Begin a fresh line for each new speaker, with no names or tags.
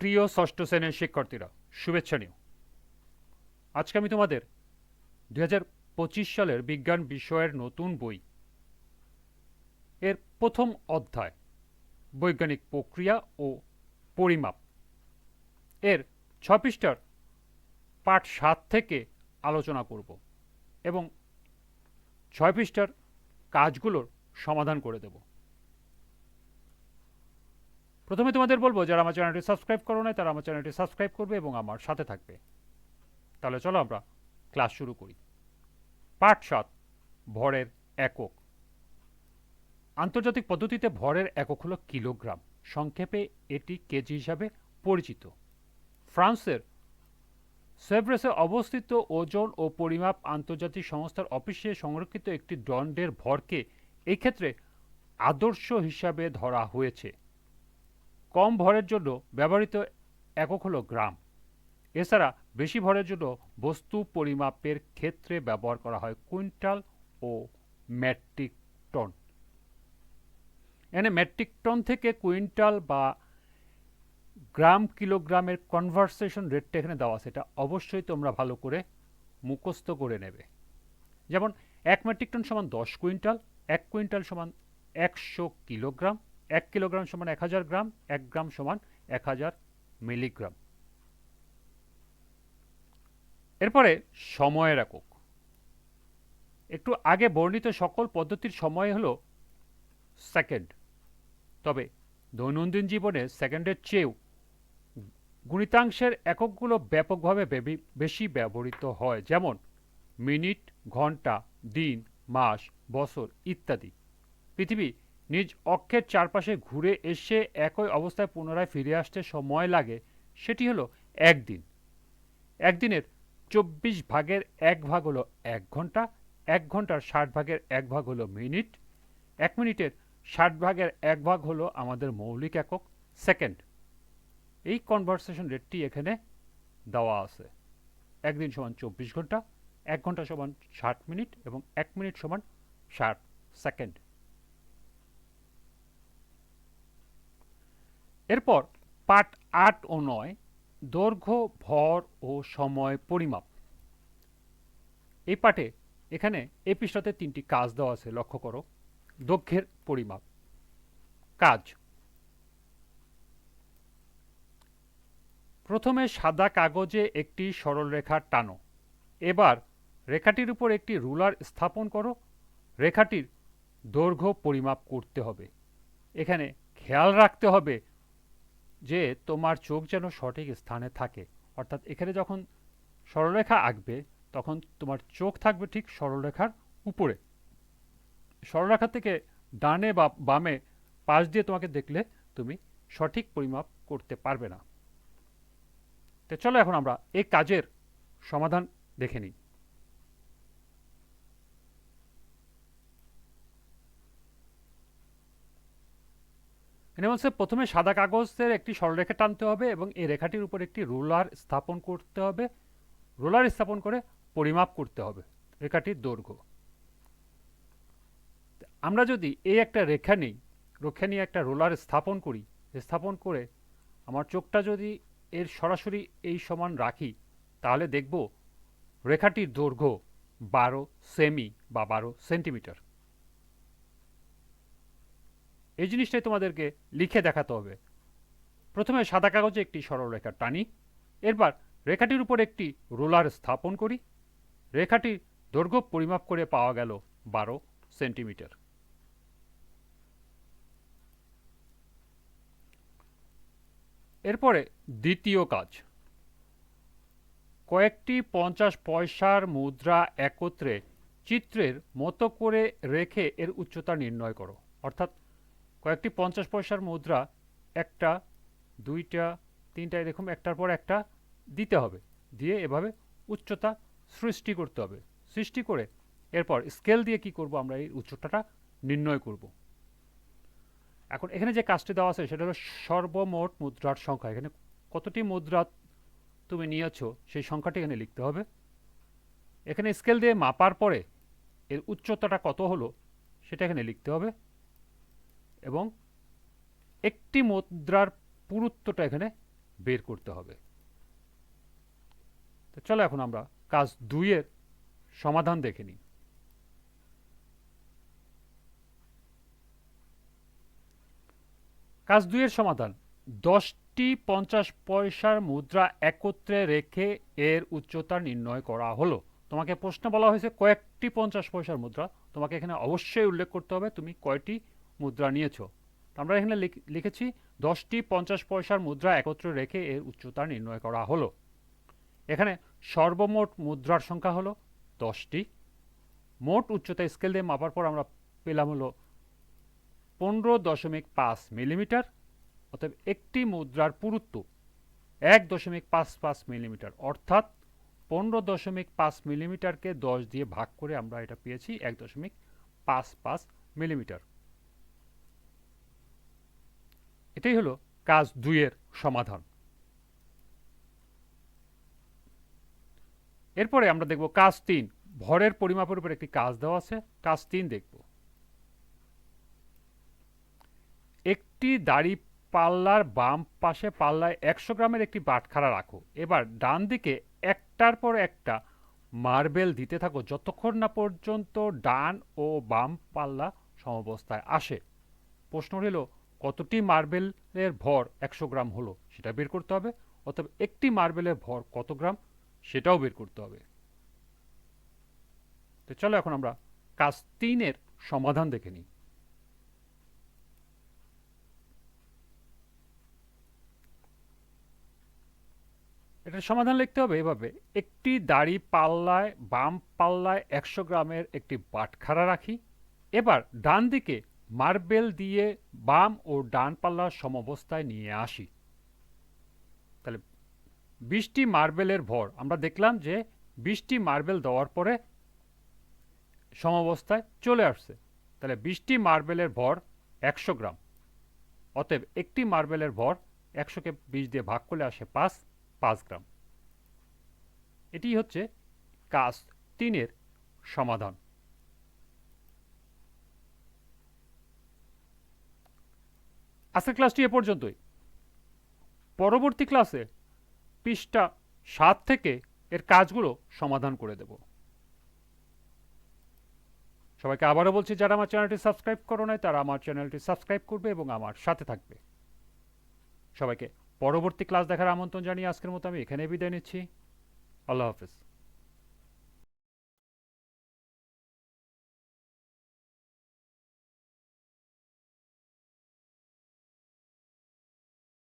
প্রিয় ষষ্ঠ শ্রেণির শিক্ষার্থীরা, শুভেচ্ছা নিও। আজকে আমি তোমাদের দুই সালের বিজ্ঞান বিষয়ের নতুন বই, এর প্রথম অধ্যায়, বৈজ্ঞানিক প্রক্রিয়া ও পরিমাপ, এর ছ পৃষ্ঠার পাঠ সাত থেকে আলোচনা করব এবং ছয় পৃষ্ঠার কাজগুলোর সমাধান করে দেব। প্রথমে তোমাদের বলব, যারা আমার চ্যানেলটি সাবস্ক্রাইব করো নাই, তারা আমার চ্যানেলটি সাবস্ক্রাইব করবে এবং আমার সাথে থাকবে। তাহলে চলো আমরা ক্লাস শুরু করি। পাঠ সাত, ভরের একক। আন্তর্জাতিক পদ্ধতিতে ভরের একক হলো কিলোগ্রাম। সংক্ষেপে এটি কেজি হিসাবে পরিচিত। ফ্রান্সের সেভরেসে অবস্থিত ওজন ও পরিমাপ আন্তর্জাতিক সংস্থার অফিসে সংরক্ষিত একটি দণ্ডের ভরকে এই ক্ষেত্রে আদর্শ হিসাবে ধরা হয়েছে। কম ভরের জন্য ব্যবহৃত একক হলো গ্রাম। এছাড়া বেশি ভরের জন্য বস্তু পরিমাপের ক্ষেত্রে ব্যবহার করা হয় কুইন্টাল ও মেট্রিক টন। এনে মেট্রিক টন থেকে কুইন্টাল বা গ্রাম কিলোগ্রামের কনভার্সেশন রেটটা এখানে দেওয়া এটা অবশ্যই তোমরা ভালো করে মুখস্থ করে নেবে। যেমন এক মেট্রিক টন সমান দশ কুইন্টাল, এক কুইন্টাল সমান একশো কিলোগ্রাম এক কিলোগ্রাম সমান এক হাজার গ্রাম, এক গ্রাম সমান এক হাজার মিলিগ্রাম। এরপরে সময়ের একক। একটু আগে বর্ণিত সকল পদ্ধতির সময় হলো সেকেন্ড। তবে দৈনন্দিন জীবনে সেকেন্ডের চেয়েও গুণিতাংশের এককগুলো ব্যাপকভাবে বেশি ব্যবহৃত হয়, যেমন মিনিট, ঘণ্টা, দিন, মাস, বছর ইত্যাদি। পৃথিবী নিজ অক্ষের চারপাশে ঘুরে এসে একই অবস্থায় পুনরায় ফিরে আসতে সময় লাগে, সেটি হলো একদিন। একদিনের চব্বিশ ভাগের এক ভাগ হলো এক ঘণ্টা, এক ঘণ্টার ষাট ভাগের এক ভাগ হলো মিনিট, এক মিনিটের ষাট ভাগের এক ভাগ হলো আমাদের মৌলিক একক, সেকেন্ড। এই কনভারসেশন রেটটি এখানে দেওয়া আছে। একদিন সমান চব্বিশ ঘণ্টা, এক ঘণ্টা সমান ষাট মিনিট এবং এক মিনিট সমান ষাট সেকেন্ড। এরপর পাঠ আট ও নয়, দৈর্ঘ্য, ভর ও সময় পরিমাপ। এই পাঠে এখানে এই পৃষ্ঠাতে তিনটি কাজ দেওয়া আছে, লক্ষ্য করো। দৈর্ঘ্যের পরিমাপ। কাজ। প্রথমে সাদা কাগজে একটি সরলরেখা টানো। এবার রেখাটির উপর একটি রুলার স্থাপন করো। রেখাটির দৈর্ঘ্য পরিমাপ করতে হবে। এখানে খেয়াল রাখতে হবে যে তোমার চোখ যেন সঠিক স্থানে থাকে। অর্থাৎ এখানে যখন সরলরেখা আঁকবে, তখন তোমার চোখ থাকবে ঠিক সরলরেখার উপরে। সরলরেখা থেকে ডানে বা বামে পাশ দিয়ে তোমাকে দেখলে তুমি সঠিক পরিমাপ করতে পারবে না। তো চলো এখন আমরা এই কাজের সমাধান দেখে নিই। এখানে বলছে প্রথমে সাদা কাগজের একটি সরলরেখা টানতে হবে এবং এই রেখাটির উপর একটি রোলার স্থাপন করতে হবে। রোলার স্থাপন করে পরিমাপ করতে হবে রেখাটির দৈর্ঘ্য। আমরা যদি এই একটা রেখা নিই রেখা নিয়ে একটা রোলার স্থাপন করি, স্থাপন করে আমার চোখটা যদি এর সরাসরি এই সমান রাখি, তাহলে দেখব রেখাটির দৈর্ঘ্য বারো সেমি বা বারো সেন্টিমিটার। এই জিনিসটাই তোমাদেরকে লিখে দেখাতে হবে। প্রথমে সাদা কাগজে একটি সরলরেখা টানি, এরপর রেখাটির উপর একটি রোলার স্থাপন করি। রেখাটির দৈর্ঘ্য পরিমাপ করে পাওয়া গেল বারো সেন্টিমিটার। এরপরে দ্বিতীয় কাজ। কয়েকটি পঞ্চাশ পয়সার মুদ্রা একত্রে চিত্রের মতো করে রেখে এর উচ্চতা নির্ণয় করো, অর্থাৎ কয়েকটি পঞ্চাশ পয়সার মুদ্রা, একটা, দুইটা তিনটা এরকম একটার পর একটা দিতে হবে। দিয়ে এভাবে উচ্চতা সৃষ্টি করতে হবে। সৃষ্টি করে এরপর স্কেল দিয়ে কি করব আমরা? এই উচ্চতাটা নির্ণয় করব। এখন এখানে যে কাজটি দেওয়া আছে সেটা হলো সর্বমোট মুদ্রার সংখ্যা। এখানে কতটি মুদ্রা তুমি নিয়েছো সেই সংখ্যাটি এখানে লিখতে হবে। এখানে স্কেল দিয়ে মাপার পরে এর উচ্চতাটা কত হলো সেটা এখানে লিখতে হবে। এবং একটি মুদ্রার পুরুত্বটা এখানে বের করতে হবে। তো চলো এখন আমরা কাজ দুইয়ের সমাধান দেখে নিই। কাজ দুইয়ের সমাধান, দশটি পঞ্চাশ পয়সার মুদ্রা একত্রে রেখে এর উচ্চতা নির্ণয় করা হলো। তোমাকে প্রশ্ন বলা হয়েছে কয়েকটি পঞ্চাশ পয়সার মুদ্রা। তোমাকে এখানে অবশ্যই উল্লেখ করতে হবে তুমি কয়টি মুদ্রা নিয়েছো। আমরা এখানে লিখ- লিখেছি, দশটি পঞ্চাশ পয়সার মুদ্রা একত্রে রেখে এর উচ্চতা নির্ণয় করা হলো। এখানে সর্বমোট মুদ্রার সংখ্যা হলো দশটি। মোট উচ্চতা স্কেল দিয়ে মাপার পর আমরা পেলাম হলো পনেরো দশমিক পাঁচ মিলিমিটার, অতএব একটি মুদ্রার পুরুত্ব এক দশমিক পাঁচ পাঁচ মিলিমিটার। অর্থাৎ পনেরো দশমিক পাঁচ মিলিমিটারকে দশ দিয়ে ভাগ করে আমরা এটা পেয়েছি এক দশমিক পাঁচ পাঁচ মিলিমিটার। এটাই হলো কাজ দুইয়ের সমাধান। এরপরে আমরা দেখব কাজ তিন, ভরের পরিমাপের উপর একটি কাজ দেওয়া আছে, কাজ তিন দেখব। একটি দাড়ি পাল্লার বাম পাশে পাল্লায় একশো গ্রামের একটি বাটখারা রাখো। এবার ডান দিকে একটার পর একটা মার্বেল দিতে থাকো যতক্ষণ না পর্যন্ত ডান ও বাম পাল্লা সমবস্থায় আসে। প্রশ্ন হলো কতটি মার্বেলের ভর একশো গ্রাম হলো সেটা বের করতে হবে অথবা একটি মার্বেলের ভর কত গ্রাম সেটাও বের করতে হবে। তো চলো এখন আমরা কাজ তিনের সমাধান দেখে নিই। এটার সমাধান লিখতে হবে এভাবে, একটি দাড়ি পাল্লায়, বাম পাল্লায় একশো গ্রামের একটি বাটখারা রাখি, এবার ডান দিকে মার্বেল দিয়ে বাম ও ডান পাল্লার সমবস্থায় নিয়ে আসি। তাহলে বিশটি মার্বেলের ভর, আমরা দেখলাম যে বিশটি মার্বেল দেওয়ার পরে সমবস্থায় চলে আসছে। তাহলে বিশটি মার্বেলের ভর একশো গ্রাম। অতএব একটি মার্বেলের ভর একশোকে বিশ দিয়ে ভাগ করলে আসে পাঁচ পাঁচ গ্রাম। এটি হচ্ছে কাজ তিনের সমাধান। আজকের ক্লাসটি এ পর্যন্তই। পরবর্তী ক্লাসে পৃষ্ঠা সাত থেকে এর কাজগুলো সমাধান করে দেব। সবাইকে আবারও বলছি, যারা আমার চ্যানেলটি সাবস্ক্রাইব করো নাই, তারা আমার চ্যানেলটি সাবস্ক্রাইব করবে এবং আমার সাথে থাকবে। সবাইকে পরবর্তী ক্লাস দেখার আমন্ত্রণ জানিয়ে আজকের মতো আমি এখানে বিদায় নিচ্ছি। আল্লাহ হাফেজ।